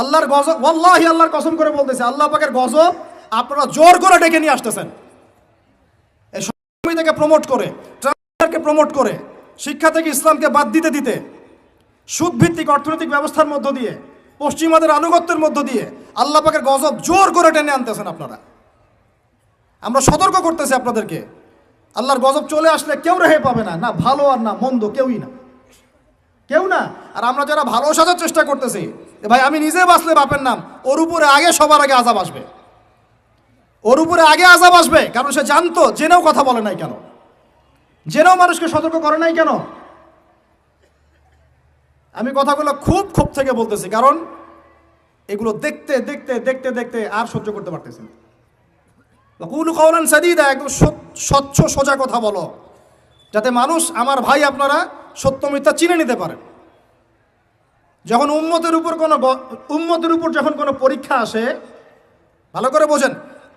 আল্লাহর গজব, ওয়াল্লাহি আল্লাহর কসম করে বলতেছে, আল্লাহ পাকের গজব আপনারা জোর করে ডেকে নিয়ে আসতেছেন। থেকে প্রমোট করে, ট্রান্সফারকে প্রমোট করে, শিক্ষা থেকে ইসলামকে বাদ দিতে দিতে সুদ ভিত্তিক অর্থনৈতিক ব্যবস্থার মধ্য দিয়ে, পশ্চিমাদের আনুগত্যের মধ্য দিয়ে আল্লাহ পাকের গজব জোর করে টেনে আনতেছেন আপনারা। আমরা সতর্ক করতেছি আপনাদেরকে, আল্লাহর গজব চলে আসলে কেউ রেহে পাবে না। না, ভালো আর না, মন্দ, কেউই না। কেউ না। আর আমরা যারা ভালো সাজার চেষ্টা করতেছি ভাই, আমি নিজে বাঁচলে বাপের নাম। ওর উপরে আগে সবার আগে আজাব আসবে। ওর উপরে আগে আজাব আসবে, কারণ সে জানতো, জেনেও কথা বলে নাই কেন? জেনেও মানুষকে সতর্ক করে নাই কেন? আমি কথাগুলো খুব খুব থেকে বলতেছি, কারণ এগুলো দেখতে দেখতে দেখতে দেখতে আর সহ্য করতে পারতেছি না। কুল কৌলান সাদিদা, একদম স্বচ্ছ, সোজা কথা বলো। যাতে মানুষ, আমার ভাই আপনারা সত্য মিথ্যা চিনে নিতে পারেন। যখন উম্মতের উপর কোনো উম্মতের উপর যখন কোনো পরীক্ষা আসে, ভালো করে বোঝেন,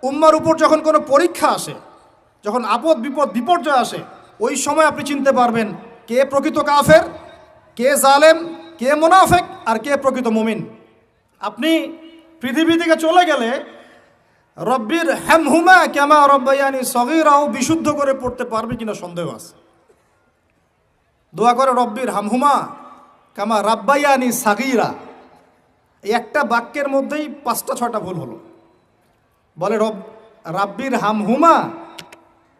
উম্মার উপর যখন কোনো পরীক্ষা আসে, যখন আপদ বিপদ বিপর্যয় আসে, ওই সময় আপনি চিনতে পারবেন কে প্রকৃত কাফের, কে জালেম, কে মোনাফেক আর কে প্রকৃত মুমিন। আপনি পৃথিবী থেকে চলে গেলে রব্বির হ্যামহুমা কেমা রব্বাইয়ানি সগিরাও বিশুদ্ধ করে পড়তে পারবে কিনা সন্দেহ আছে। দোয়া করে রব্বির হামহুমা কামা রাব্বাইয়ানি সাগিরা। এই একটা বাক্যের মধ্যেই পাঁচটা ছটা ভুল হলো। বলে, রব, রাব্বির হামহুমা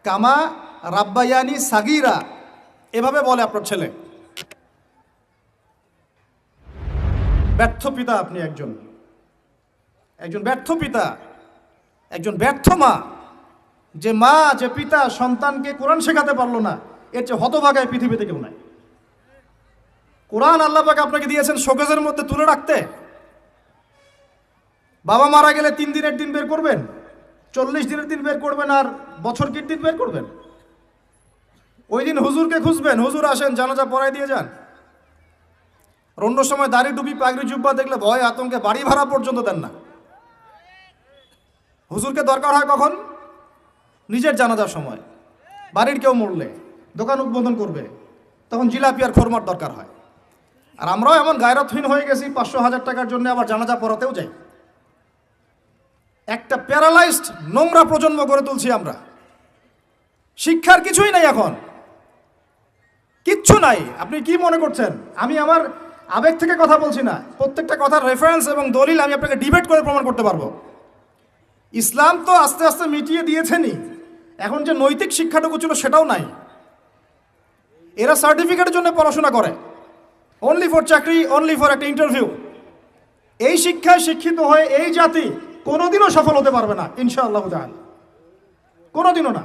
কামা রাব্বাইয়ানি সাগিরা। এভাবে বলে আপনার ছেলে। ব্যর্থ পিতা আপনি একজন। একজন ব্যর্থ পিতা, একজন ব্যর্থ মা। যে মা, যে পিতা সন্তানকে কোরআন শেখাতে পারল না, এর চেয়ে হতভাগায় পৃথিবীতে কেউ নাই। কোরআন আল্লাহ পাক আপনাকে দিয়েছেন শোকেজের মধ্যে তুলে রাখতে। বাবা মারা গেলে তিন দিনের দিন বের করবেন, চল্লিশ দিনের দিন বের করবেন আর বছর কির দিন বের করবেন। ওই দিন হুজুরকে খুঁজবেন, হুজুর আসেন, জানাজা পড়াই দিয়ে যান। অন্য সময় দাড়ি টুপি, পাগড়ি, জুব্বা দেখলে ভয়, আতঙ্কে বাড়ি ভাড়া পর্যন্ত দেন না। হুজুরকে দরকার হয় কখন? নিজের জানাজার সময়। বাড়ির কেউ মরলে, দোকান উদ্বোধন করবে, তখন জিলাপি আর খোরমার দরকার হয়। আর আমরাও এমন গায়রতহীন হয়ে গেছি, পাঁচশো হাজার টাকার জন্য আবার জানাজা পড়াতেও যাই। একটা প্যারালাইজড নোংরা প্রজন্ম গড়ে তুলছি আমরা। শিক্ষার কিছুই নাই এখন। কিচ্ছু নাই। আপনি কি মনে করছেন? আমি আমার আবেগ থেকে কথা বলছি না। প্রত্যেকটা কথার রেফারেন্স এবং দলিল আমি আপনাকে ডিবেট করে প্রমাণ করতে পারব। ইসলাম তো আস্তে আস্তে মিটিয়ে দিয়েছেনই। এখন যে নৈতিক শিক্ষাটুকু ছিল সেটাও নাই। এরা সার্টিফিকেটের জন্য পড়াশোনা করে। অনলি ফর চাকরি অনলি ফর একটা ইন্টারভিউ এই শিক্ষায় শিক্ষিত হয়ে এই জাতি কোনোদিনও সফল হতে পারবে না, ইনশাআল্লাহ তাআলা। কোনোদিনও না।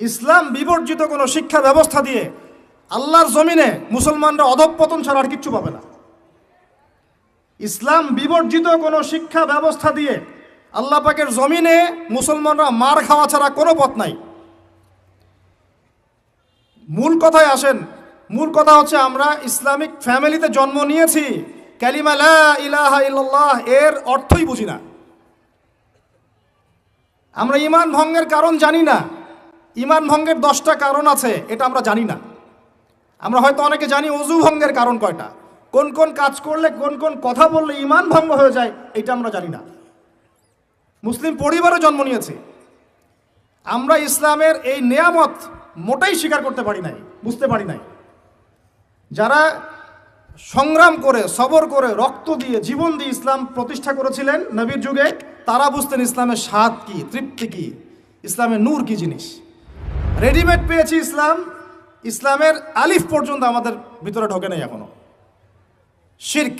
ইসলাম বিবর্জিত কোনো শিক্ষা ব্যবস্থা দিয়ে আল্লাহর জমিনে মুসলমানরা অধঃপতন ছাড়া আর কিচ্ছু পাবে না। ইসলাম বিবর্জিত কোনো শিক্ষা ব্যবস্থা দিয়ে আল্লাহ পাকের জমিনে মুসলমানরা মার খাওয়া ছাড়া কোনো পথ নাই। মূল কথায় আসেন মূল কথা হচ্ছে আমরা ইসলামিক ফ্যামিলিতে জন্ম নিয়েছি। ক্যালিমা ইলাহা এর অর্থই বুঝি না। আমরা ইমান ভঙ্গের কারণ জানি না। ইমান ভঙ্গের দশটা কারণ আছে, এটা আমরা জানি না। আমরা হয়তো অনেকে জানি অজু ভঙ্গের কারণ কয়টা। কোন কোন কাজ করলে, কোন কোন কথা বললে ইমান ভঙ্গ হয়ে যায়, এটা আমরা জানি না। মুসলিম পরিবারে জন্ম নিয়েছি। আমরা ইসলামের এই নেয়ামত মোটেই স্বীকার করতে পারি নাই, বুঝতে পারি নাই। যারা সংগ্রাম করে, সবর করে, রক্ত দিয়ে, জীবন দিয়ে ইসলাম প্রতিষ্ঠা করেছিলেন নবীর যুগে, তারা বুঝতেন ইসলামের স্বাদ কি, তৃপ্তি কি, ইসলামের নূর কি জিনিস। রেডিমেড পেয়েছি ইসলাম, ইসলামের আলিফ পর্যন্ত আমাদের ভিতরে ঢোকে নাই এখনও। শির্ক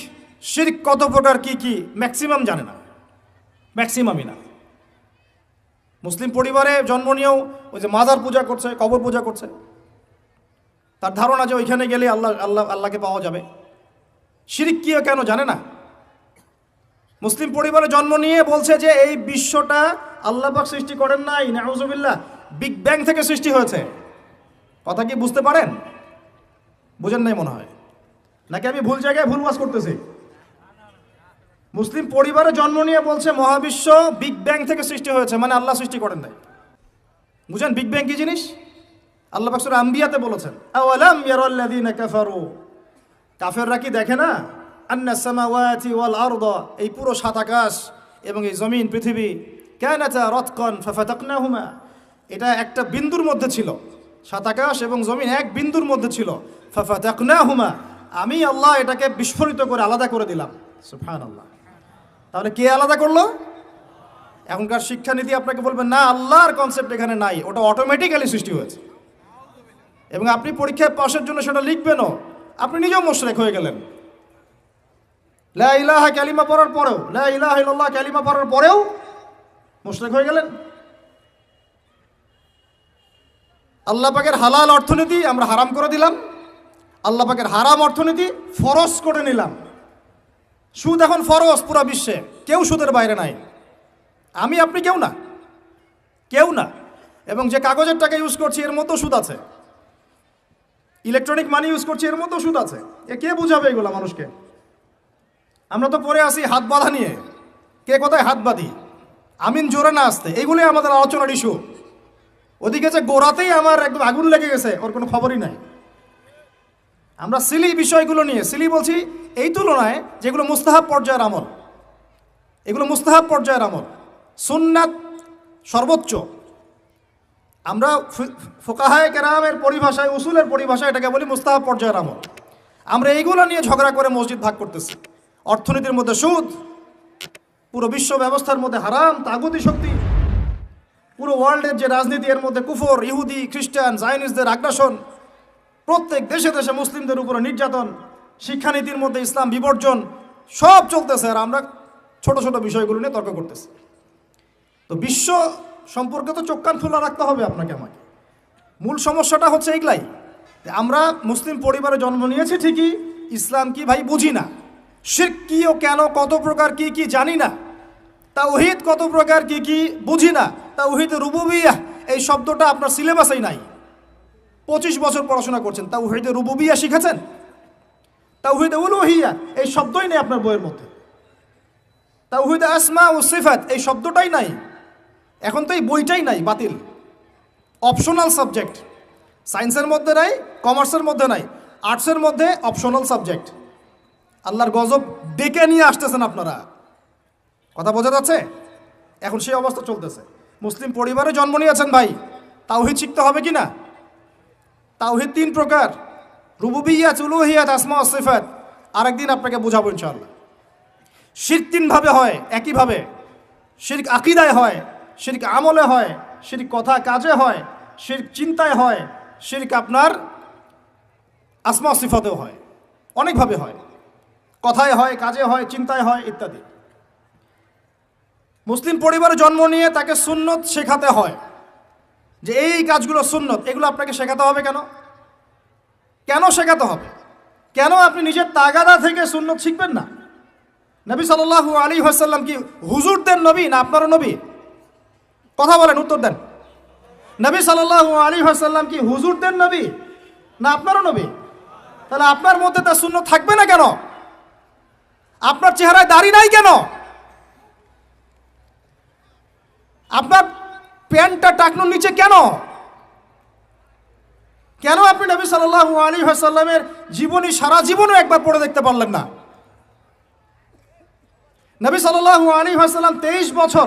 শির্ক কত প্রকার কি কি ম্যাক্সিমাম জানে না। ম্যাক্সিমামই না। মুসলিম পরিবারে জন্ম নিয়েও ওই যে মাজার পূজা করছে, কবর পূজা করছে। তার ধারণা যে ওইখানে গেলে আল্লাহ আল্লাহ, আল্লাহকে পাওয়া যাবে। শিরিক কি কেন জানে না? মুসলিম পরিবারে জন্ম নিয়ে বলছে যে এই বিশ্বটা আল্লাহ পাক সৃষ্টি করেন নাই, নাউজুবিল্লাহ, বিগ ব্যাং থেকে সৃষ্টি হয়েছে। কথা কি বুঝতে পারেন? বুঝেন নাই মনে হয়। নাকি আমি ভুল জায়গায় ভুল বাস করতেছি? মুসলিম পরিবারে জন্ম নিয়ে বলছে মহাবিশ্ব বিগ ব্যাং থেকে সৃষ্টি হয়েছে মানে আল্লাহ সৃষ্টি করেন নাই। বুঝেন বিগ ব্যাং কি জিনিস? আল্লাহ পাকসুর আম্বিয়াতে বলেছেন, আওয়ালাম ইয়ারাল্লাযীনা কাফারু? কাফেররা কি দেখে না? আন্না সামাওয়াতি ওয়াল আরদ, এই পুরো সাত আকাশ এবং এই জমিন, পৃথিবী, কানাতা রতকন ফাফাতাকনাহুমা, এটা একটা বিন্দুর মধ্যে ছিল। সাত আকাশ এবং জমিন এক বিন্দুর মধ্যে ছিল। ফাফাতাকনাহুমা, আমি আল্লাহ এটাকে বিস্ফোরিত করে আলাদা করে দিলাম। সুবহানাল্লাহ। তাহলে কে আলাদা করল? এখনকার শিক্ষানীতি আপনাকে বলবেন না, আল্লাহর কনসেপ্ট এখানে নাই। ওটা অটোমেটিক্যালি সৃষ্টি হয়েছে। এবং আপনি পরীক্ষায় পাশের জন্য সেটা লিখবেনও। আপনি নিজেও মোশরেক হয়ে গেলেন। লা ইলাহা ক্যালিমা পড়ার পরেও, লা ইলাহা ইল্লাল্লাহ ক্যালিমা পড়ার পরেও মোশরেক হয়ে গেলেন। আল্লাহ পাকের হালাল অর্থনীতি আমরা হারাম করে দিলাম। আল্লাহ পাকের হারাম অর্থনীতি ফরজ করে নিলাম। সুদ এখন ফরজ পুরা বিশ্বে। কেউ সুদের বাইরে নাই। আমি, আপনি কেউ না। কেউ না। এবং যে কাগজের টাকা ইউজ করছি, এর মতো সুদ আছে। ইলেকট্রনিক মানি ইউজ করছি, এর মতো সুদ আছে। এ কে বুঝাবে এগুলো মানুষকে? আমরা তো পরে আসি হাত বাঁধা নিয়ে। কে কোথায় হাত বাঁধি? আমিন জোরে না আসতে। এইগুলোই আমাদের আলোচনার ইস্যু। ওদিকে যে গোড়াতেই আমার একদম আগুন লেগে গেছে, ওর কোনো খবরই নাই। আমরা সিলি বিষয়গুলো নিয়ে, সিলি বলছি এই তুলনায় যেগুলো মুস্তাহাব পর্যায়ের আমল, এগুলো মুস্তাহাব পর্যায়ের আমল। সুন্নাত সর্বোচ্চ। আমরা ফোকাহায় কেরামের পরিভাষায়, উসুলের পরিভাষায় এটাকে বলি মুস্তাহাব পর্যায়ের আমল। আমরা এইগুলো নিয়ে ঝগড়া করে মসজিদ ভাগ করতেছি। অর্থনীতির মধ্যে সুদ, পুরো বিশ্ব ব্যবস্থার মধ্যে হারাম, তাগুতি শক্তি, পুরো ওয়ার্ল্ডের যে রাজনীতি এর মধ্যে কুফর, ইহুদি, খ্রিস্টান জাইনিসদের আগ্রাসন, প্রত্যেক দেশে দেশে মুসলিমদের উপরে নির্যাতন, শিক্ষানীতির মধ্যে ইসলাম বিবর্জন, সব চলতেছে আর আমরা ছোট ছোট বিষয়গুলো নিয়ে তর্ক করতেছি। তো বিশ্ব সম্পর্কে তো চোখ কান খোলা রাখতে হবে আপনাকে আমাকে। মূল সমস্যাটা হচ্ছে এইগুলাই যে আমরা মুসলিম পরিবারে জন্ম নিয়েছি ঠিকই, ইসলাম কি ভাই বুঝি না। শির্ক কি ও কেন, কত প্রকার কি কি জানি না। তা তাওহিদ কত প্রকার কি কি বুঝি না। তা তাওহিদ রুবুবিয়া এই শব্দটা আপনার সিলেবাসেই নাই। পঁচিশ বছর পড়াশোনা করছেন তা তাওহিদ রুবুবিয়া শিখেছেন? তা তাওহিদ উলুহিয়া, এই শব্দই নেই আপনার বইয়ের মধ্যে। তা তাওহিদ আসমা ও সিফাত, এই শব্দটাই নাই। এখন তো এই বইটাই নাই, বাতিল। অপশনাল সাবজেক্ট সায়েন্সের মধ্যে নাই কমার্সের মধ্যে নাই আর্টসের মধ্যে অপশনাল সাবজেক্ট আল্লাহর গজব ডেকে নিয়ে আসতেছেন আপনারা। কথা বোঝা যাচ্ছে? এখন সেই অবস্থা চলতেছে। মুসলিম পরিবারে জন্ম নিয়েছেন ভাই। তাওহিদ শিখতে হবে কি না? তাওহিদ তিন প্রকার। রুবুবিয়াত, উলুহিয়াত, আসমা ও সিফাত। আরেকদিন আপনাকে বোঝাবো ইনশাআল্লাহ। শির তিনভাবে হয়, একইভাবে। শির আকিদায় হয় শির্ক আমলে হয়, শির্ক কথা কাজে হয়, শির্ক চিন্তায় হয়, শির্ক আপনার আসমা সিফাতেও হয়, অনেকভাবে হয়। কথায় হয়, কাজে হয়, চিন্তায় হয়, ইত্যাদি। মুসলিম পরিবারে জন্ম নিয়ে তাকে সুন্নত শেখাতে হয়। যে এই কাজগুলো সুন্নত, এগুলো আপনাকে শেখাতে হবে কেন? কেন শেখাতে হবে? কেন আপনি নিজের তাগাদা থেকে সুন্নত শিখবেন না? নবী সাল্লাল্লাহু আলী হাসাল্লাম কি হুজুরদের নবী না আপনারও নবী? কথা বলেন, উত্তর দেন। নবী সাল্লাল্লাহু আলী হাসাল্লাম কি হুজুরদের নবী? না আপনারও নবী? তাহলে আপনার মধ্যে তার শূন্য থাকবে না কেন? আপনার চেহারায় দাড়ি নাই কেন? আপনার প্যান্টটা টাকনোর নিচে কেন? কেন আপনি নবী সাল্লাল্লাহু আলী হাসাল্লামের জীবনী, সারা জীবনও একবার পড়ে দেখতে পারলেন না? নবী সাল্লাল্লাহু আলী হাসাল্লাম তেইশ বছর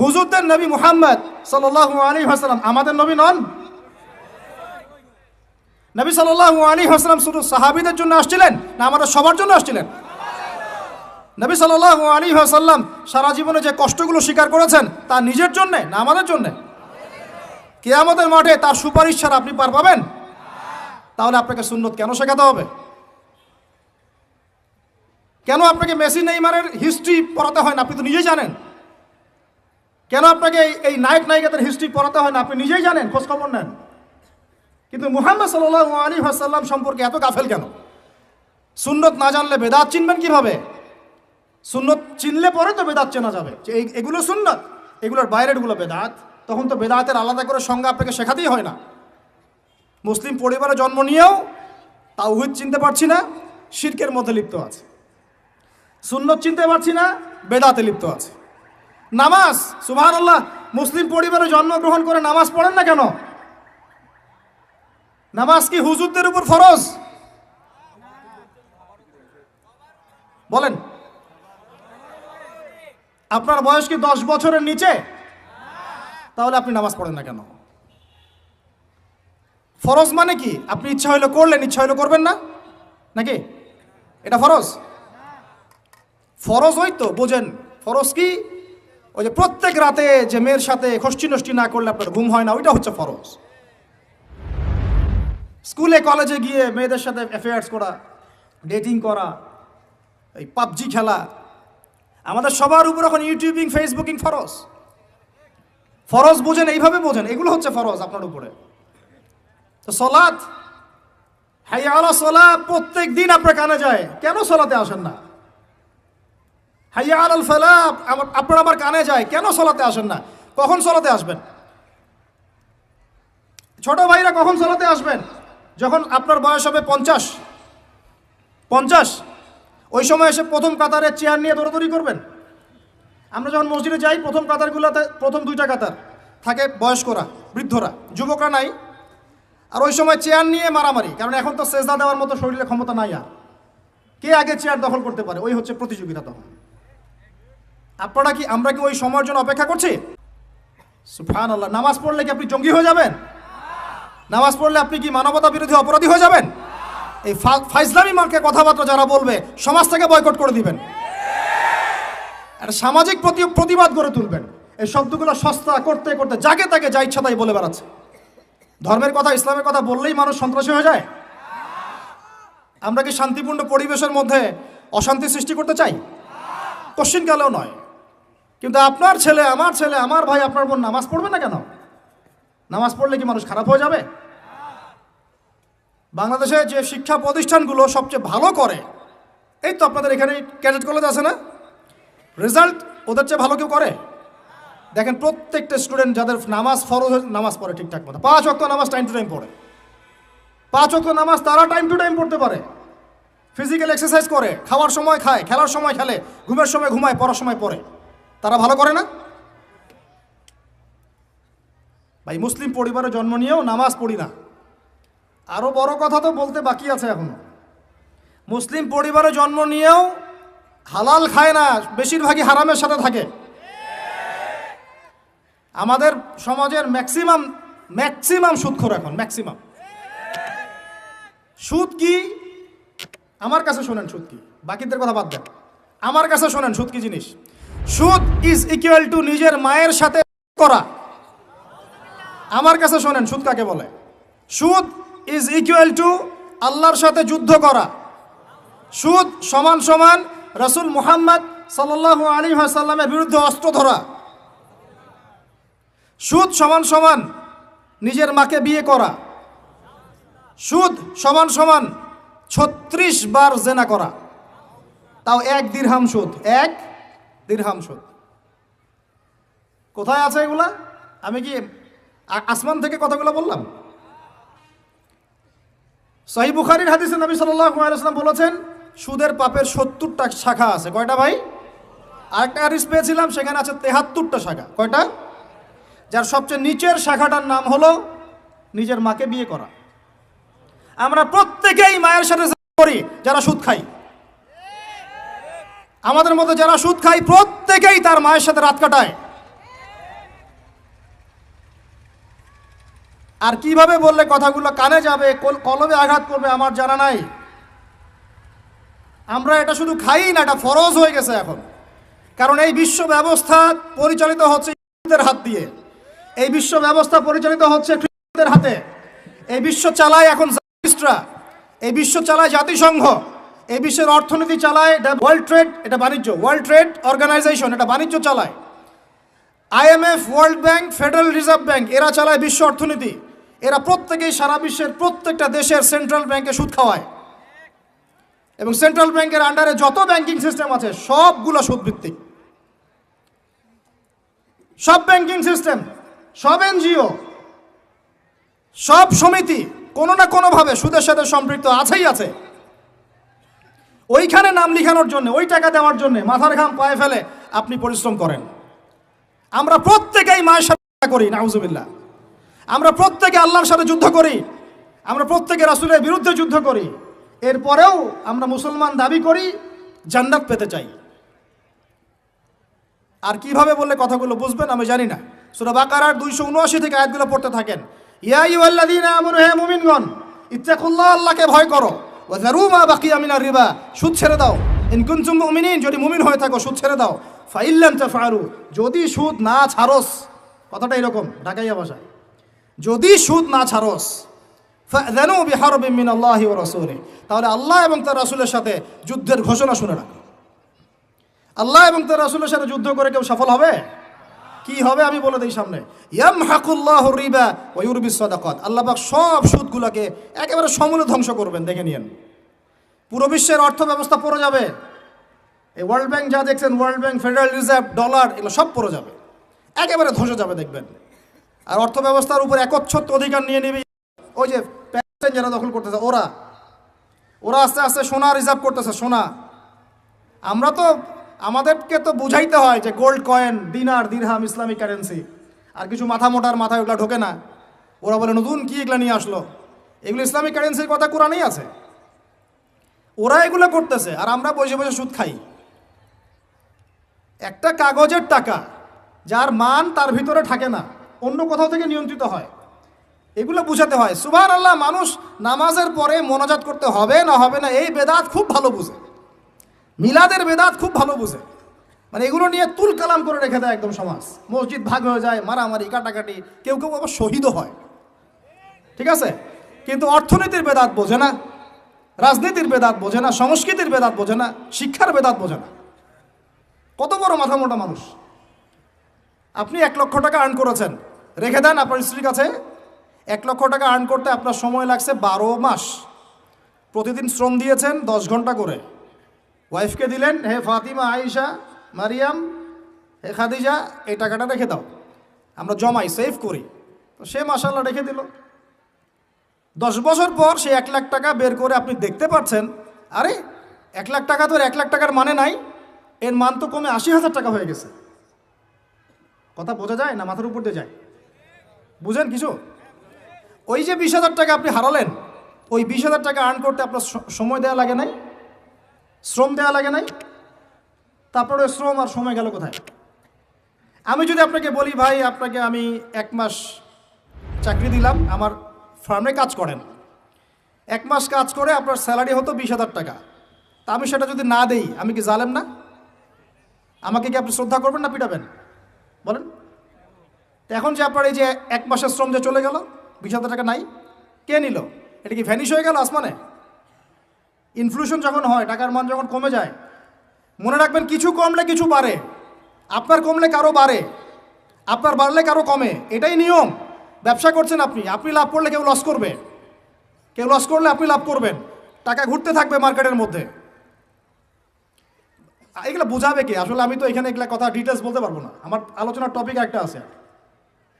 হুজুরদের নবী মুহাম্মদ সাল্লাল্লাহু আলাইহি ওয়াসাল্লাম আমাদের নবী নন? নবী সাল্লাল্লাহু আলাইহি ওয়াসাল্লাম শুধু সাহাবীদের জন্য আসছিলেন না আমাদের সবার জন্য আসছিলেন? নবী সাল্লাল্লাহু আলাইহি ওয়াসাল্লাম সারা জীবনে যে কষ্টগুলো স্বীকার করেছেন তা নিজের জন্যে না আমাদের জন্যে? কেয়ামতের মাঠে তার সুপারিশ ছাড়া আপনি পার পাবেন? তাহলে আপনাকে সুন্নত কেন শেখাতে হবে? কেন আপনাকে মেসি নেইমারের হিস্ট্রি পড়াতে হয় না? আপনি তো নিজেই জানেন। কেন আপনাকে এই- নায়ক নায়িকাদের হিস্ট্রি পড়াতে হয় না? আপনি নিজেই জানেন খোঁজ খবর নেন। কিন্তু মুহাম্মদ সাল্লাল্লাহু আলী ওয়াসাল্লাম সম্পর্কে এত গাফেল কেন? সুন্নত না জানলে বেদাত চিনবেন কীভাবে? সুন্নত চিনলে পরে তো বেদাত চেনা যাবে। যে এই- এগুলো সুন্নত, এগুলোর বাইরেরগুলো বেদাত। তখন তো বেদাতের আলাদা করে সংজ্ঞা আপনাকে শেখাতেই হয় না। মুসলিম পরিবারে জন্ম নিয়েও তাওহিদ চিনতে পারছি না, শিরকের মধ্যে লিপ্ত আছে। সুন্নত চিনতে পারছি না, বেদাতে লিপ্ত আছে। নামাজ সুবহান আল্লাহ মুসলিম পরিবারে জন্মগ্রহণ করে নামাজ পড়েন না কেন? নামাজ কি হুজুরদের উপর ফরজ? বলেন। আপনার বয়স কি দশ বছরের নিচে? তাহলে আপনি নামাজ পড়েন না কেন? ফরজ মানে কি? আপনি ইচ্ছা হইল করলেন, ইচ্ছা হইল করবেন না? নাকি? এটা ফরজ? ফরজ হয়তো বোঝেন। ফরজ কি? ওই যে প্রত্যেক রাতে যে মেয়ের সাথে খষ্টি নষ্টি না করলে আপনার ঘুম হয় না, ওইটা হচ্ছে ফরজ। স্কুলে, কলেজে গিয়ে মেয়েদের সাথে অ্যাফেয়ার্স করা ডেটিং করা, এই পাবজি খেলা, আমাদের সবার উপর এখন ইউটিউবিং ফেসবুকিং ফরজ। ফরজ বোঝেন, এইভাবে বোঝেন, এগুলো হচ্ছে ফরজ আপনার উপরে। তো সলাৎ হাইয়া আলা সলা প্রত্যেক দিন আপনার কানে যায়, কেন সলাতে আসেন না? হাইয়া আলাল ফেলা আমার, আপনার আমার কানে যায়, কেন সলাতে আসেন না? কখন সলাতে আসবেন? ছোট ভাইরা কখন সলাতে আসবেন? যখন আপনার বয়স হবে পঞ্চাশ। পঞ্চাশ? ওই সময় এসে প্রথম কাতারের চেয়ার নিয়ে দৌড়াদৌড়ি করবেন? আমরা যখন মসজিদে যাই, প্রথম কাতারগুলোতে, প্রথম দুইটা কাতার থাকে বয়স্করা, বৃদ্ধরা, যুবকরা নাই। আর ওই সময় চেয়ার নিয়ে মারামারি, কারণ এখন তো সেজদা দেওয়ার মতো শরীরে ক্ষমতা নাই আর। কে আগে চেয়ার দখল করতে পারে? ওই হচ্ছে প্রতিযোগিতা তখন। আপনারা কি, আমরা কি ওই সময়ের জন্য অপেক্ষা করছি? সুফান আল্লাহ নামাজ পড়লে কি আপনি জঙ্গি হয়ে যাবেন? নামাজ পড়লে আপনি কি মানবতা বিরোধী অপরাধী হয়ে যাবেন? এই ফাইজলামি মার্কে কথাবার্তা যারা বলবে সমাজ থেকে বয়কট করে দিবেন। একটা সামাজিক প্রতি- প্রতিবাদ গড়ে তুলবেন। এই শব্দগুলো সস্তা করতে করতে যাকে তাকে, যা ইচ্ছা তাই বলে বেড়াচ্ছে। ধর্মের কথা, ইসলামের কথা বললেই মানুষ সন্ত্রাসী হয়ে যায়। আমরা কি শান্তিপূর্ণ পরিবেশের মধ্যে অশান্তি সৃষ্টি করতে চাই? কোশ্চিনকালেও নয়। কিন্তু আপনার ছেলে, আমার ছেলে, আমার ভাই, আপনার বোন নামাজ পড়বে না কেন? নামাজ পড়লে কি মানুষ খারাপ হয়ে যাবে? বাংলাদেশে যে শিক্ষা প্রতিষ্ঠানগুলো সবচেয়ে ভালো করে, এই তো আপনাদের এখানে ক্যাডেট কলেজ আছে না? রেজাল্ট ওদের চেয়ে ভালো কেউ করে? দেখেন প্রত্যেকটা স্টুডেন্ট যাদের নামাজ ফরজ নামাজ পড়ে ঠিকঠাক মতো। পাঁচ অক্ট নামাজ টাইম টু টাইম পড়ে। পাঁচ অক্ট নামাজ তারা টাইম টু টাইম পড়তে পারে। ফিজিক্যাল এক্সারসাইজ করে, খাওয়ার সময় খায়, খেলার সময় খেলে, ঘুমের সময় ঘুমায়, পড়ার সময় পড়ে। তারা ভালো করে না? ভাই, মুসলিম পরিবারে জন্ম নিয়েও নামাজ পড়ি না। আরও বড় কথা তো বলতে বাকি আছে এখনও। মুসলিম পরিবারে জন্ম নিয়েও হালাল খায় না, বেশিরভাগই হারামের সাথে থাকে। আমাদের সমাজের ম্যাক্সিমাম ম্যাক্সিমাম সুদখোর এখন, ম্যাক্সিমাম। সুদ কি? আমার কাছে শোনেন সুদ কি। বাকিদের কথা বাদ দেন। আমার কাছে শোনেন সুদ কি জিনিস? সুদ ইজ ইকুয়াল টু নিজের মায়ের সাথে করা। আমার কাছে শোনেন, সুদ কাকে বলে? সুদ ইজ ইকুয়াল টু আল্লাহর সাথে যুদ্ধ করা। সুদ সমান সমান রসুল মুহাম্মদ সাল্লাল্লাহু আলী সাল্লামের বিরুদ্ধে অস্ত্র ধরা। সুদ সমান সমান নিজের মাকে বিয়ে করা। সুদ সমান সমান ছত্রিশ বার জেনা করা। তাও এক দিরহাম সুদ, এক দিরহাম সুদ কোথায় আছে এগুলা? আমি কি আসমান থেকে কথাগুলো বললাম? সহি বুখারির হাদিসে নবী ওয়াসাল্লাম বলেছেন, সুদের পাপের সত্তরটা শাখা আছে। কয়টা ভাই? আরেকটা হাদিস পেয়েছিলাম, সেখানে আছে তেহাত্তরটা শাখা। কয়টা? যার সবচেয়ে নিচের শাখাটার নাম হলো নিজের মাকে বিয়ে করা। আমরা প্রত্যেকেই মায়ের সাথে করি, যারা সুদ খাই আমাদের মধ্যে যারা সুদ খায়, প্রত্যেকেই তার মায়ের সাথে রাত কাটায়। আর কীভাবে বললে কথাগুলো কানে যাবে কল- কলবে আঘাত করবে, আমার জানা নাই। আমরা এটা শুধু খাই না, এটা ফরজ হয়ে গেছে এখন। কারণ এই বিশ্ব ব্যবস্থা পরিচালিত হচ্ছে ইহুদিদের হাত দিয়ে। এই বিশ্ব ব্যবস্থা পরিচালিত হচ্ছে খ্রিস্টানদের হাতে। এই বিশ্ব চালায় এখন এই বিশ্ব চালায় জাতিসংঘ। এই বিশ্বের অর্থনীতি চালায়, এটা ওয়ার্ল্ড ট্রেড এটা বাণিজ্য। ওয়ার্ল্ড ট্রেড অর্গানাইজেশন এটা বাণিজ্য চালায়। IMF world bank federal reserve bank এরা চালায় বিশ্ব অর্থনীতি। এরা প্রত্যেকেই সারা বিশ্বের প্রত্যেকটা দেশের সেন্ট্রাল ব্যাংকে সুদ খাওয়ায়। এবং সেন্ট্রাল ব্যাংকের আন্ডারে যত ব্যাংকিং সিস্টেম আছে, সবগুলো সুদ ভিত্তিক সব ব্যাংকিং সিস্টেম সব এনজিও, সব সমিতি, কোনো না কোনোভাবে সুদের সাথে সম্পৃক্ত আছেই আছে। ওইখানে নাম লিখানোর জন্য, ওই টাকা দেওয়ার জন্য মাথার ঘাম পায়ে ফেলে আপনি পরিশ্রম করেন। আমরা প্রত্যেকেই মায়ের সাথে করি, নাউজুবিল্লাহ। আমরা প্রত্যেকে আল্লাহর সাথে যুদ্ধ করি, আমরা প্রত্যেকে রাসূলের বিরুদ্ধে যুদ্ধ করি। এরপরেও আমরা মুসলমান দাবি করি, জান্নাত পেতে চাই। আর কীভাবে বললে কথাগুলো বুঝবেন আমি জানি না। সুরা বাকারার দুইশো উনআশি থেকে আয়াতগুলো পড়তে থাকেন, ইয়া ইউআল্লাযীনা আমানু, হে মুমিনগণ আল্লাহকে ভয় করো। ওয়া যারু মা বাকিয়া মিনার রিবা, সুদ ছেড়ে দাও। ইন কুনতুম মুমিনিন, যদি মুমিন হয়ে থাকো, সুদ ছেড়ে দাও। ফাইল্লাম তাফআলু, যদি সুদ না ছাড়স, কথাটা এরকম, ঢাকাইয়া ভাষায়। যদি সুদ না ছাড়স, ফাযানু বিহারবিন মিনাল্লাহি ওয়া রাসূলিহি তাহলে আল্লাহ এবং তার রাসূলের সাথে যুদ্ধের ঘোষণা শুনে রাখো। আল্লাহ এবং তার রাসূলের সাথে যুদ্ধ করে কেউ সফল হবে? কি হবে আমি বলে দিই সামনে। ইয়ামহাকুল্লাহ রিবা ওয়া ইউরবিস সাদাকাত। আল্লাহ পাক সব সুদগুলোকে একেবারে সমূলে ধ্বংস করবেন, দেখে নিয়েন। পুরো বিশ্বের অর্থ ব্যবস্থা পড়ে যাবে। এই ওয়ার্ল্ড ব্যাংক যা দেখছেন world bank federal reserve dollar এগুলো সব পড়ে যাবে। একেবারে ধ্বংস যাবে, দেখবেন। আর অর্থ ব্যবস্থার উপর একচ্ছত্র অধিকার নিয়ে নেবে। ওই যে প্যাসেঞ্জার যারা দখল করতেছে, ওরা। ওরা আস্তে আস্তে সোনা রিজার্ভ করতেছে, সোনা। আমরা তো আমাদেরকে তো বুঝাইতে হয় যে gold coin dinar dirham Islamic currency আর কিছু মাথা মোটার মাথায় ওগুলো ঢোকে না। ওরা বলে, নতুন কি এগুলো নিয়ে আসলো? এগুলো ইসলামিক কারেন্সির কথা কোরআনেই আছে। ওরা এগুলো করতেছে, আর আমরা বসে বসে সুদ খাই। একটা কাগজের টাকা, যার মান তার ভিতরে থাকে না, অন্য কোথাও থেকে নিয়ন্ত্রিত হয়। এগুলো বুঝাতে হয়। সুবাহ আল্লাহ মানুষ নামাজের পরে মোনাজাত করতে হবে না হবে না, এই বেদাত খুব ভালো বুঝে। মিলাদের বেদাত খুব ভালো বুঝে। মানে এগুলো নিয়ে তুল কালাম করে রেখে দেয় একদম সমাজ। মসজিদ ভাগ হয়ে যায়, মারামারি, কাটাকাটি, কেউ কেউ আবার শহীদও হয়। ঠিক আছে? কিন্তু অর্থনীতির বেদাত বোঝে না, রাজনীতির বেদাত বোঝে না, সংস্কৃতির বেদাত বোঝে না, শিক্ষার বেদাত বোঝে না। কত বড় মাথা মোটা মানুষ। আপনি এক লক্ষ টাকা আর্ন করেছেন, রেখে দেন আপনার স্ত্রীর কাছে। এক লক্ষ টাকা আর্ন করতে আপনার সময় লাগছে বারো মাস। প্রতিদিন শ্রম দিয়েছেন দশ ঘণ্টা করে। ওয়াইফকে দিলেন, হে ফাতিমা, আয়েশা, মারিয়াম, হে খাদিজা, এই টাকাটা রেখে দাও। আমরা জমাই সেভ করি। তো সে মাসাল্লাহ রেখে দিল। দশ বছর পর সে এক লাখ টাকা বের করে আপনি দেখতে পাচ্ছেন। আরে, এক লাখ টাকা তো এক লাখ টাকার মানে নাই। এর মান তো কমে আশি হাজার টাকা হয়ে গেছে। কথা বোঝা যায় না মাথার উপর দিয়ে যায়? বুঝেন কিছু? ওই যে বিশ হাজার টাকা আপনি হারালেন, ওই বিশ হাজার টাকা আর্ন করতে আপনার সময় দেওয়া লাগে নাই? শ্রম দেওয়া লাগে নাই? তারপরে শ্রম আর সময় গেল কোথায়? আমি যদি আপনাকে বলি, ভাই, আপনাকে আমি এক মাস চাকরি দিলাম, আমার ফার্মে কাজ করেন। এক মাস কাজ করে আপনার স্যালারি হতো বিশ হাজার টাকা। তা আমি সেটা যদি না দেই, আমি কি জালেম না? আমাকে কি আপনি শ্রদ্ধা করবেন না পিটাবেন? বলেন। তো এখন যে আপনার এই যে এক মাসের শ্রম যে চলে গেল, বিশ হাজার টাকা নাই, কে নিল? এটা কি ভ্যানিশ হয়ে গেল আসমানে? ইনফ্লুশন যখন হয়, টাকার মান যখন কমে যায়, মনে রাখবেন কিছু কমলে কিছু বাড়ে, আপনার কমলে কারও বাড়ে, আপনার বাড়লে কারও কমে, এটাই নিয়ম। ব্যবসা করছেন আপনি আপনি লাভ করলে কেউ লস করবে। কেউ লস করলে আপনি লাভ করবেন। টাকা ঘুরতে থাকবে মার্কেটের মধ্যে। এগুলো বোঝাবে কি? আসলে আমি তো এখানে এগুলা কথা ডিটেলস বলতে পারব না। আমার আলোচনার টপিক একটা আছে।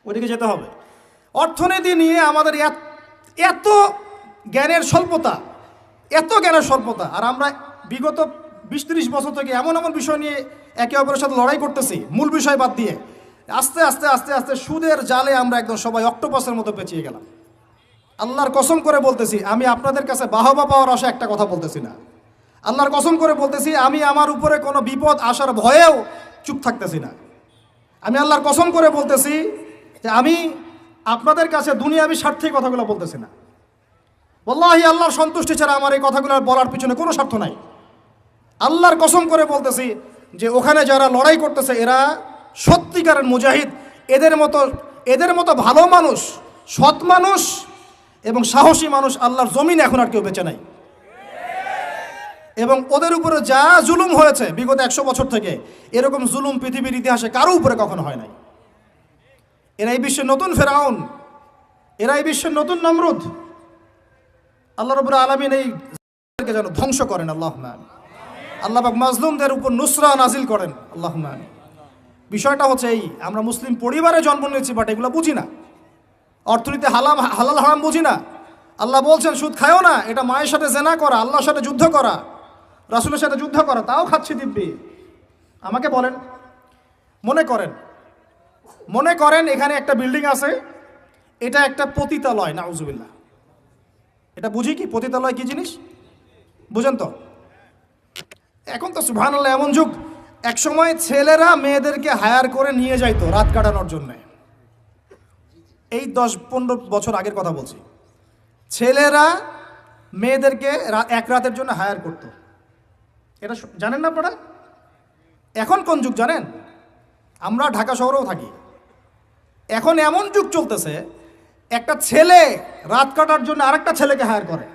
ওইদিকে যেতে হবে। অর্থনীতি নিয়ে আমাদের এত- জ্ঞানের স্বল্পতা এত জ্ঞানের স্বল্পতা। আর আমরা বিগত বিশ ত্রিশ বছর থেকে এমন এমন বিষয় নিয়ে একে অপরের সাথে লড়াই করতেছি, মূল বিষয় বাদ দিয়ে। আস্তে আস্তে আস্তে আস্তে সুদের জালে আমরা একদম সবাই অক্টোপাসের মতো পেঁচিয়ে গেলাম। আল্লাহর কসম করে বলতেছি, আমি আপনাদের কাছে বাহবা পাওয়ার আশা একটা কথা বলতেছি না। আল্লাহর কসম করে বলতেছি, আমি আমার উপরে কোনো বিপদ আসার ভয়েও চুপ থাকতেছি না। আমি আল্লাহর কসম করে বলতেছি যে আমি আপনাদের কাছে দুনিয়াবি স্বার্থেই কথাগুলো বলতেছি না। বল্লাহি আল্লাহর সন্তুষ্টি ছাড়া আমার এই কথাগুলো বলার পিছনে কোনো স্বার্থ নাই। আল্লাহর কসম করে বলতেছি যে ওখানে যারা লড়াই করতেছে, এরা সত্যিকারের মুজাহিদ। এদের মতো এদের মতো ভালো মানুষ, সৎ মানুষ এবং সাহসী মানুষ আল্লাহর জমিন এখন আর কেউ বেঁচে নাই। এবং ওদের উপরে যা জুলুম হয়েছে বিগত একশো বছর থেকে, এরকম জুলুম পৃথিবীর ইতিহাসে কারও উপরে কখনো হয় নাই। এরা এই বিশ্বের নতুন ফেরাউন এরা এই বিশ্বের নতুন নমরুদ। আল্লাহ রবুল আলমিন এই যেন ধ্বংস করেন আল্লাহ আল্লাহ পাক মাজলুমদের উপর নুসরা নাজিল করেন আল্লাহ বিষয়টা হচ্ছে এই, আমরা মুসলিম পরিবারে জন্ম নিয়েছি বাট এগুলো বুঝি না। অর্থনীতি হালাম, হালাল হারাম বুঝি না। আল্লাহ বলছেন, সুদ খায়ও না, এটা মায়ের সাথে জেনা করা, আল্লাহর সাথে যুদ্ধ করা, রাসুলের সাথে যুদ্ধ করা, তাও খাচ্ছি দিব্যি। আমাকে বলেন, মনে করেন মনে করেন এখানে একটা বিল্ডিং আছে, এটা একটা পতিতালয়, নাউজুবিল্লাহ। এটা বুঝি কি পতিতালয় কি জিনিস? বুঝেন তো। এখন তো সুবহানাল্লাহ, এমন যুগ একসময় ছেলেরা মেয়েদেরকে হায়ার করে নিয়ে যাইতো রাত কাটানোর জন্য। এই দশ পনেরো বছর আগের কথা বলছি। ছেলেরা মেয়েদেরকে এক রাতের জন্য হায়ার করত। এটা জানেন না আপনারা? এখন কোন যুগ জানেন? আমরা ঢাকা শহরেও থাকি। এখন এমন যুগ চলতেছে একটা ছেলে রাত কাটার জন্য আরেকটা ছেলেকে হায়ার করে।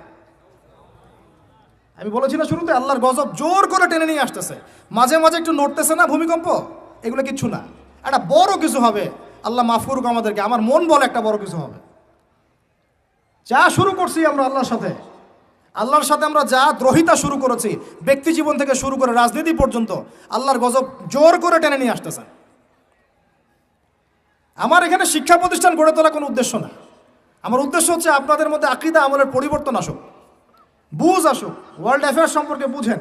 আমি বলেছি না শুরুতে, আল্লাহর গজব জোর করে টেনে নিয়ে আসতেছে। মাঝে মাঝে একটু নড়তেছে না ভূমিকম্প? এগুলো কিচ্ছু না। একটা বড় কিছু হবে, আল্লাহ মাফ করুক আমাদেরকে, আমার মন বলে একটা বড় কিছু হবে। যা শুরু করছি আমরা আল্লাহর সাথে। আল্লাহর সাথে আমরা যা দ্রোহিতা শুরু করেছি, ব্যক্তি জীবন থেকে শুরু করে রাজনীতি পর্যন্ত, আল্লাহর গজব জোর করে টেনে নিয়ে আসতেছেন আমার এখানে শিক্ষা প্রতিষ্ঠান গড়ে তোলা কোনো উদ্দেশ্য না। আমার উদ্দেশ্য হচ্ছে আপনাদের মধ্যে আকৃদা আমলের পরিবর্তন আসুক। বুঝ আসুক। ওয়ার্ল্ড অ্যাফেয়ার্স সম্পর্কে বুঝেন।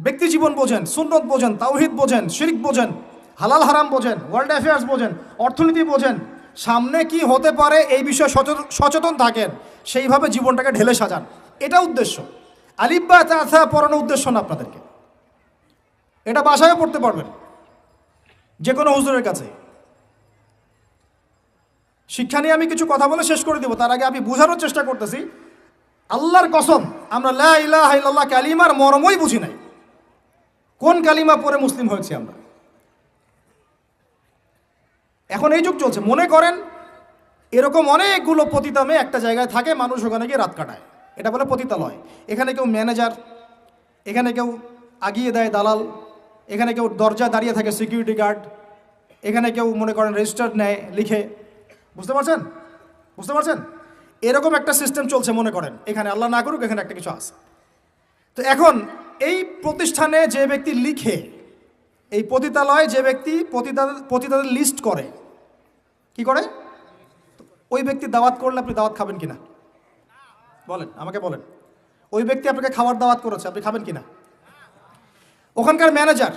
ব্যক্তি জীবন বোঝেন, সুন্নত বোঝেন, তাওহিদ বোঝেন, শিরিক বোঝেন, হালাল হারাম বোঝেন ওয়ার্ল্ড অ্যাফেয়ার্স বোঝেন, অর্থনীতি বোঝেন, সামনে কি হতে পারে এই বিষয়ে সচেতন সচেতন থাকেন, সেইভাবে জীবনটাকে ঢেলে সাজান। এটা উদ্দেশ্য। আলিব্বা তাথা পড়ানো উদ্দেশ্য না আপনাদেরকে। এটা বাসায় পড়তে পারবেন। যে কোনো হুজুরের কাছে। শিক্ষা নিয়ে আমি কিছু কথা বলে শেষ করে দিব। তার আগে আমি বোঝানোর চেষ্টা করতেছি। আল্লাহর কসম, আমরা লা ইলাহা ইল্লাল্লাহ কালিমার মর্মই বুঝি নাই। কোন কালিমা পরে মুসলিম হয়েছি আমরা? এখন এই যুগ চলছে। মনে করেন, এরকম অনেকগুলো পতিতামে একটা জায়গায় থাকে, মানুষ ওখানে গিয়ে রাত কাটায়। এটা বলে পতিতালয়। এখানে কেউ ম্যানেজার, এখানে কেউ আগিয়ে দেয় দালাল, এখানে কেউ দরজা দাঁড়িয়ে থাকে সিকিউরিটি গার্ড, এখানে কেউ মনে করেন রেজিস্টার নেয়, লিখে। বুঝতে পারছেন? বুঝতে পারছেন? এরকম একটা সিস্টেম চলছে মনে করেন। এখানে আল্লাহ না করুক, এখানে একটা কিছু আছে। তো এখন এই প্রতিষ্ঠানে যে ব্যক্তি লিখে, এই পতিতালয়ে যে ব্যক্তি পতিতাদের লিস্ট করে, কি করে? ওই ব্যক্তি দাওয়াত করলে আপনি দাওয়াত খাবেন কিনা? বলেন, আমাকে বলেন। ওই ব্যক্তি আপনাকে খাবার দাওয়াত করেছে, আপনি খাবেন কিনা? ওখানকার ম্যানেজার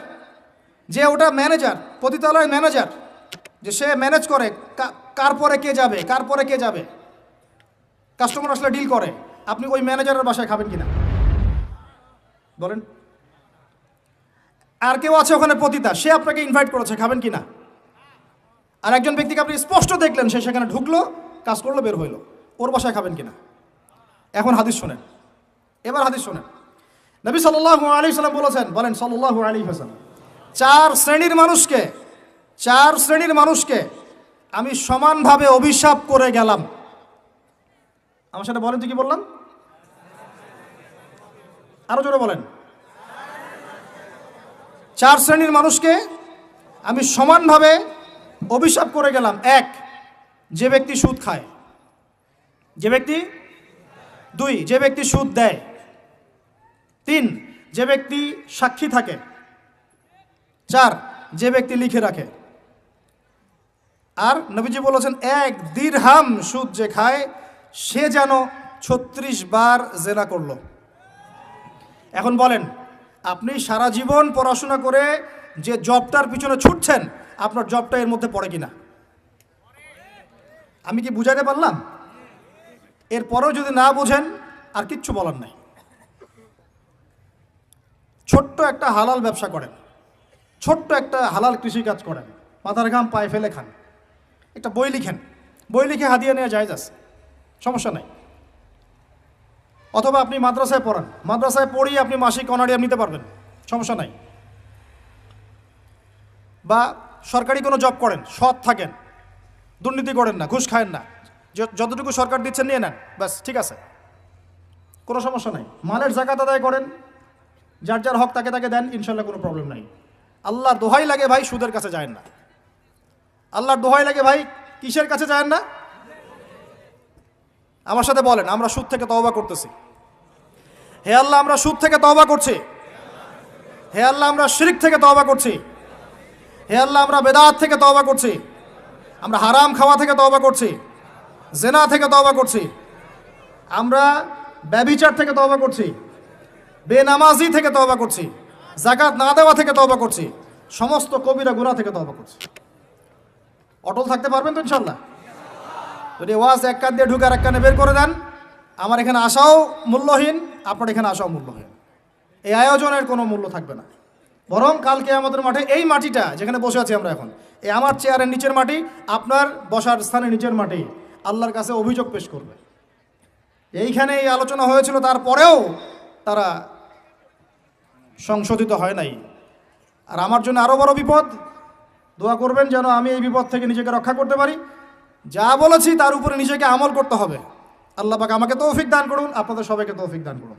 যে ওটা ম্যানেজার পতিতালয়ের ম্যানেজার যে সে ম্যানেজ করে কার পরে কে যাবে? কার পরে কে যাবে? কাস্টমার আসলে ডিল করে। আপনি ওই ম্যানেজারের বাসায় খাবেন কিনা? বলেন। আর কেউ আছে ওখানে পতিতা? সে আপনাকে ইনভাইট করেছে, খাবেন কিনা? আর একজন ব্যক্তিকে আপনি স্পষ্ট দেখলেন, সে সেখানে ঢুকলো, কাজ করল, বের হইল। ওর বাসায় খাবেন কিনা? এখন হাদিস শোনেন। এবার হাদিস শোনেন। নবী সাল্লাল্লাহু আলাইহি সাল্লাম বলেছেন, বলেন সাল্লাল্লাহু আলাইহি ওয়াসাল্লাম, চার শ্রেণির মানুষকে, চার শ্রেণির মানুষকে আমি সমানভাবে অভিশাপ করে গেলাম। আমার সাথে বলেন তো কি বললাম? আরও জোরে বলেন। চার শ্রেণির মানুষকে আমি সমানভাবে অভিশাপ করে গেলাম। এক, যে ব্যক্তি সুদ খায়। যে ব্যক্তি? দুই, যে ব্যক্তি সুদ দেয়। তিন, যে ব্যক্তি সাক্ষী থাকে। চার, যে ব্যক্তি লিখে রাখে। আর নবীজি বলেছেন, এক দীর্হাম সুদ যে খায়, সে যেন ছত্রিশ বার জেনা করল। এখন বলেন, আপনি সারা জীবন পড়াশোনা করে যে জবটার পিছনে ছুটছেন, আপনার জবটা এর মধ্যে পড়ে কিনা? আমি কি বুঝাতে পারলাম? এরপরেও যদি না বোঝেন, আর কিচ্ছু বলার নাই। ছোট্ট একটা হালাল ব্যবসা করেন, ছোট্ট একটা হালাল কৃষিকাজ করেন, মাথার ঘাম পায়ে ফেলে খান। একটা বই লিখেন। বই লিখে হাদিয়া নেওয়া যায় আছে। সমস্যা নাই। অথবা আপনি মাদ্রাসায় পড়ান। মাদ্রাসায় পড়িয়ে আপনি মাসিক অনারিয়াম নিতে পারবেন। সমস্যা নাই। বা সরকারি কোনো জব করেন, সৎ থাকেন, দুর্নীতি করেন না, ঘুষ খায়েন না যতটুকু সরকার দিচ্ছেন নিয়ে নেন, ব্যাস, ঠিক আছে। কোনো সমস্যা নাই। মালের জাকাত আদায় করেন, যার যার হক তাকে তাকে দেন, ইনশাল্লাহ কোনো প্রবলেম নাই। আল্লাহ দোহাই লাগে ভাই, সুদের কাছে যায় না। আল্লাহর দোহাই লাগে ভাই কিসের কাছে যায় না আমার সাথে বলেন আমরা সুদ থেকে তওবা করতেছি হে আল্লাহ আমরা সুদ থেকে তওবা করছি হে আল্লাহ আমরা শিরিক থেকে তওবা করছি হে আল্লাহ আমরা বেদাত থেকে তওবা করছি আমরা হারাম খাওয়া থেকে তওবা করছি জেনা থেকে তওবা করছি আমরা ব্যবিচার থেকে তওবা করছি বেনামাজি থেকে তওবা করছি জাকাত না দেওয়া থেকে তওবা করছি সমস্ত কবিরা গুনাহ থেকে তওবা করছি অটল থাকতে পারবেন তো ইনশাল্লাহ যদি ওয়াজ এক কান দিয়ে ঢুকার এক কানে বের করে দেন, আমার এখানে আসাও মূল্যহীন, আপনার এখানে আসাও মূল্যহীন। এই আয়োজনের কোনো মূল্য থাকবে না। বরং কালকে আমাদের মাঠে এই মাটিটা যেখানে বসে আছি আমরা এখন, এই আমার চেয়ারের নিচের মাটি, আপনার বসার স্থানের নিচের মাটি, আল্লাহর কাছে অভিযোগ পেশ করবে। এইখানে এই আলোচনা হয়েছিল, তারপরেও তারা সংশোধিত হয় নাই। আর আমার জন্য আরও বড় বিপদ দোয়া করবেন যেন আমি এই বিপদ থেকে নিজেকে রক্ষা করতে পারি। যা বলেছি তার উপরে নিজেকে আমল করতে হবে। আল্লাহ পাক আমাকে তৌফিক দান করুন, আপনাদের সবাইকে তৌফিক দান করুন।